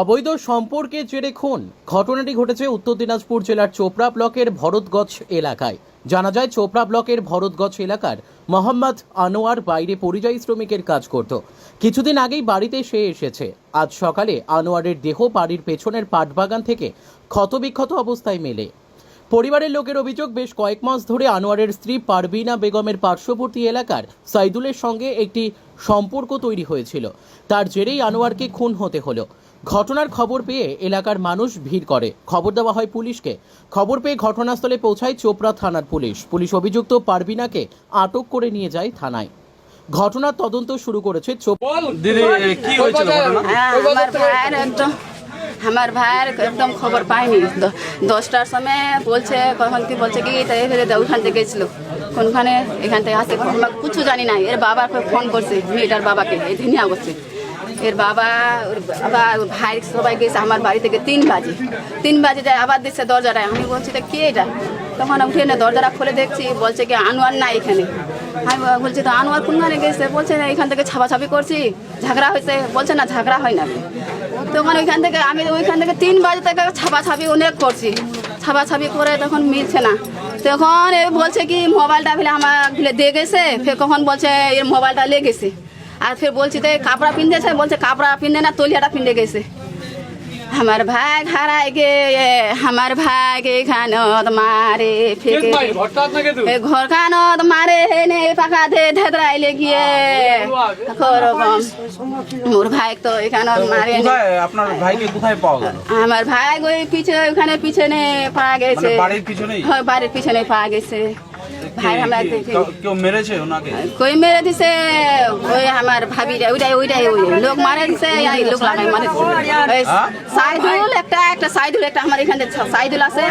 অবৈধ সম্পর্কের জেরে খুন। ঘটনাটি ঘটেছে উত্তর দিনাজপুর জেলার চোপড়া ব্লকের ভরতগঞ্জ এলাকায়। জানা যায়, চোপড়া ব্লকের ভরতগঞ্জ এলাকার মোহাম্মদ আনোয়ার বাইরে পরিযায়ী শ্রমিকের কাজ করত। কিছুদিন আগেই বাড়িতে সে এসেছে। আজ সকালে আনোয়ারের দেহ বাড়ির পেছনের পাটবাগান থেকে ক্ষতবিক্ষত অবস্থায় মেলে। পরিবারের লোকের অভিযোগ, বেশ কয়েক মাস ধরে আনোয়ারের স্ত্রী পারবিনা বেগমের পার্শ্ববর্তী এলাকার সাইদুলের সঙ্গে একটি সম্পর্ক তৈরি হয়েছিল। তার জেরেই আনোয়ারকে খুন হতে হলো। ঘটনার খবর পেয়ে এলাকার মানুষ ভিড় করে। খবর দেওয়া হয় পুলিশকে। খবর পেয়ে ঘটনাস্থলে পৌঁছায় চোপড়া থানার পুলিশ। পুলিশ অভিযুক্ত পারবিনাকে আটক করে নিয়ে যায় থানায়। ঘটনার তদন্ত শুরু করেছে কি হয়েছিল ঘটনা? হ্যাঁ, আমার ভাইয়ের একদম খবর পাইনি। দশটার সময় বলছে কখন কি বলছে কি ওখান থেকে গেছিল। কোনখানে এখান থেকে আসে কিছু জানি না। এর বাবাকে ফোন করছে মেয়েটার বাবাকে। এই দিনিয়া করছে এর বাবা, ওর ভাই সবাই গেছে আমার বাড়ি থেকে তিন বাজে। তিন বাজে যায় আবার দিচ্ছে দরজাটায়। আমি বলছি, তা কে এটা? তখন উঠে না দরজাটা খুলে দেখছি, বলছে কি, আনোয়ার না এখানে। আমি বলছি, তো আনোয়ার কোনখানে গেছে? বলছে, না, এখান থেকে ছাপাছাপি করছি। ঝগড়া হয়েছে। বলছে, না, ঝগড়া হয় না। তখন ওইখান থেকে আমি ওইখান থেকে তিন বাজে থেকে ছাপাছাপি অনেক করছি। ছাপাছাপি করে তখন মিলছে না। তখন এ বলছে কি, মোবাইলটা ফেলে আমার ফেলে দিয়ে গেছে? ফের কখন বলছে, এর মোবাইলটা লেগেছে। আর ফের বলছি তো কাপড়া পিনতেছে বলছে কাপড়া পিনে না তলিয়াটা পিনে গেছে। আমার ভাই হারাই গে আমার ভাই গে খানত মারে ফেকে এ ঘর কানত মারে হেনে পাকা দে ধেদরাইলে গিয়ে। ওরকম মোর ভাই তো এখানে মারে কোথায় আপনার ভাইকে কোথায় পাওয়া গেল? আমার ভাই ওই পিছে ওখানে পিছনে পাওয়া গেছে। মানে বাড়ির পিছনেই? হয় বাড়ির পিছনে পাওয়া গেছে। ভাই কেউ- মেরেছে ওনাকে? কই মেরে দিছে ওই আমার ভাবি ওইটাই ওইটাই ওই লোক মারে দিছে এই লোক লাগাই মারে হ্যাঁ? সাইদুল একটা একটা সাইদুল একটা আমার এখানে সাইদুল আছে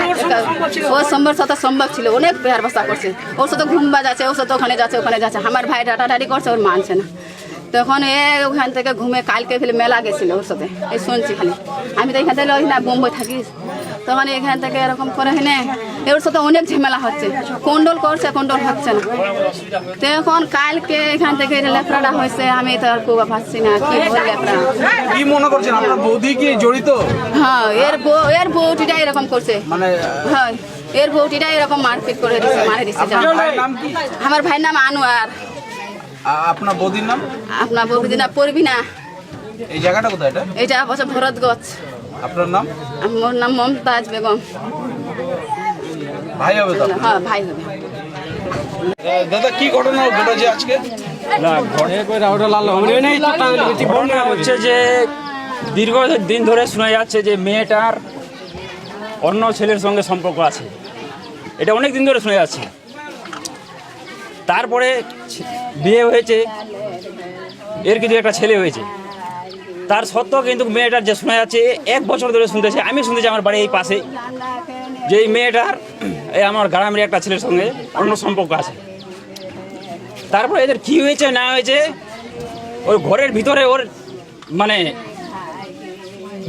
ও সম্ভব সাথে সম্ভব ছিল অনেক পেয়ার বাসা করছে। ওর সাথে ঘুমবা যাচ্ছে ওর সাথে ওখানে যাচ্ছে ওখানে যাচ্ছে। আমার ভাই ডাটাডাটি করছে ওর মানছে না। তখন এ ওখান থেকে ঘুমে কালকে ফেলে মেলা গেছিল ওর সাথে। এই শুনছি খালি। আমি তো এখান থেকে ওই না বোম্বে থাকিস তখন এখান থেকে এরকম করে হেনে এর সাথে অনেক ঝামেলা হচ্ছে। কন্ডল করছে কন্ডল হচ্ছে না। তখন কালকে এখান থেকে লেফড়াটা হয়েছে আমি তো আর খুব পাচ্ছি না কি বলে লেফড়া কি মনে করছেন আপনার বৌদি কি জড়িত? হ্যাঁ এর বউ এর বউটিটা এরকম করছে। মানে হ্যাঁ এর বউটিটা এরকম মারপিট করে দিচ্ছে মারে নাম কি? আমার ভাইয়ের নাম আনোয়ার। আপনার বৌদির নাম? আপনার বউটি না পড়বি না এই জায়গাটা কোথায় এটা? এটা হচ্ছে ভরত গছ আপনার নাম? আমার নাম মমতাজ বেগম। ভাই হবে তো? হ্যাঁ ভাই হবে। দাদা কি ঘটনা ঘটেছে আজকে? ঘটনা হচ্ছে যে দীর্ঘ দিন ধরে শোনা যাচ্ছে যে মেয়েটার অন্য ছেলের সঙ্গে সম্পর্ক আছে। এটা অনেক দিন ধরে শোনা যাচ্ছে। তারপরে বিয়ে হয়েছে। এর কিন্তু একটা ছেলে হয়েছে। তার সত্ত্বেও কিন্তু মেয়েটার যে শোনা যাচ্ছে এক বছর ধরে শুনতেছে। আমি শুনতেছি আমার বাড়ি এই পাশে যে এই মেয়েটার এই আমার গ্রামের একটা ছেলের সঙ্গে অন্য সম্পর্ক আছে। তারপরে এদের কি হয়েছে না হয়েছে ওর ঘরের ভিতরে ওর মানে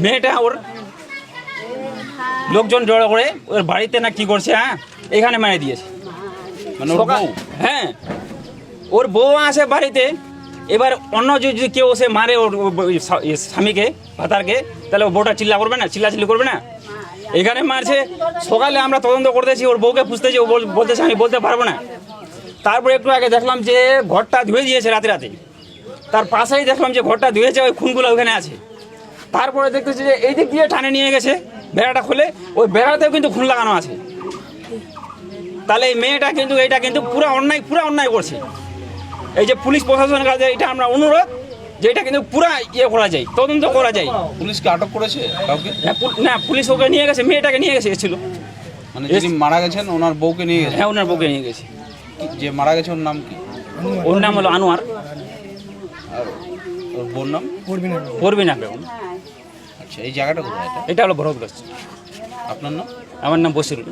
মেয়েটা ওর লোকজন জড়ো করে ওর বাড়িতে না কি করছে হ্যাঁ এখানে মেরে দিয়েছে। মানে হ্যাঁ ওর বউ আছে বাড়িতে এবার অন্য যদি কেউ সে মারে ওর স্বামীকে ভাতারকে তাহলে ও বউটা চিল্লা করবে না? চিল্লাচিল্লি করবে না? এখানে মারছে, সকালে আমরা তদন্ত করতেছি, ওর বউকে খুঁজতেছি ও বল- বলতেছে, আমি বলতে পারব না। তারপরে একটু আগে দেখলাম যে ঘরটা ধুয়ে দিয়েছে রাতে রাতে। তার পাশেই দেখলাম যে ঘরটা ধুয়েছে, ওই খুনগুলো ওখানে আছে। তারপরে দেখতেছি যে এই দিক দিয়ে টানে নিয়ে গেছে, বেড়াটা খুলে, ওই বেড়াতেও কিন্তু খুন লাগানো আছে। তাহলে এই মেয়েটা কিন্তু এটা কিন্তু পুরো অন্যায় পুরো অন্যায় করছে। এই যে পুলিশ প্রশাসনের কাছে এটা আমরা অনুরোধ যে এটা কিন্তু পুরো ইয়ে করা যায় তদন্ত করা যায়। পুলিশকে আটক করেছে কাউকে? হ্যাঁ, না পুলিশ ওকে নিয়ে গেছে মেয়েটাকে নিয়ে গেছে এসেছিল। মানে যিনি মারা গেছেন ওনার বউকে নিয়ে গেছে? হ্যাঁ ওনার বউকে নিয়ে গেছে। যে মারা গেছে ওর নাম কি? ওর নাম হলো আনোয়ার। আর ওর বোন নাম? করবি না বেগম। আচ্ছা এই জায়গাটা কোথায় এটা? এটা হলো ভরতগঞ্জ। আপনার নাম? আমার নাম বসিরুল।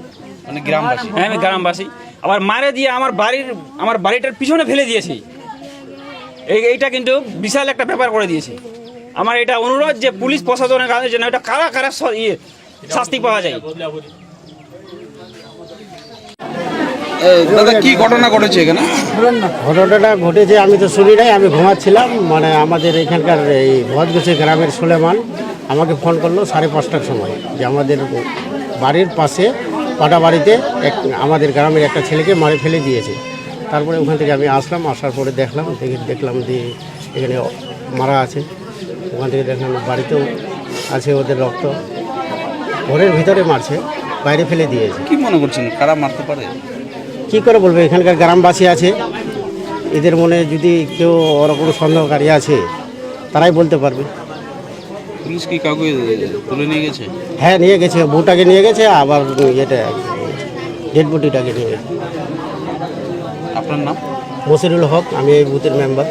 মানে গ্রামবাসী। হ্যাঁ আমি গ্রামবাসী। আবার মারে দিয়ে আমার বাড়ির আমার বাড়িটার পিছনে ফেলে দিয়েছে। এইটা কিন্তু বিশাল একটা ব্যাপার করে দিয়েছে। আমার এটা অনুরোধ যে পুলিশ প্রশাসনের কাছে যেন এটা কারা কারা ইয়ে শাস্তি পাওয়া যায়। এ, দাদা কি ঘটনা ঘটেছে এখানে? ঘটনাটা ঘটেছে আমি তো শুনি নাই আমি ঘুমাচ্ছিলাম মানে আমাদের এখানকার এই ভজগছি গ্রামের সুলেমান আমাকে ফোন করল সাড়ে পাঁচটার সময় যে আমাদের বাড়ির পাশে পাটা বাড়িতে এক আমাদের গ্রামের একটা ছেলেকে মারে ফেলে দিয়েছে। তারপরে ওখান থেকে আমি আসলাম আসার পরে দেখলাম দেখে দেখলাম যে এখানে মারা আছে। ওখান থেকে দেখলাম বাড়িতেও আছে ওদের রক্ত। ঘরের ভিতরে মারছে বাইরে ফেলে দিয়েছে। কি মনে করছেন? কারা মারতে পারে? কি করে বলব এখানকার গ্রামবাসী আছে। এদের মনে যদি কেউ ওরকম সন্দেহকারী আছে তারাই বলতে পারবে। পুলিশ কি কাউকে তুলে নিয়ে গেছে? হ্যাঁ নিয়ে গেছে বউটাকে নিয়ে গেছে আবার এটা ডেড বডিটাকে নিয়ে গেছে। আপনার নাম? বসিরুল হক আমি এই বুথের মেম্বার।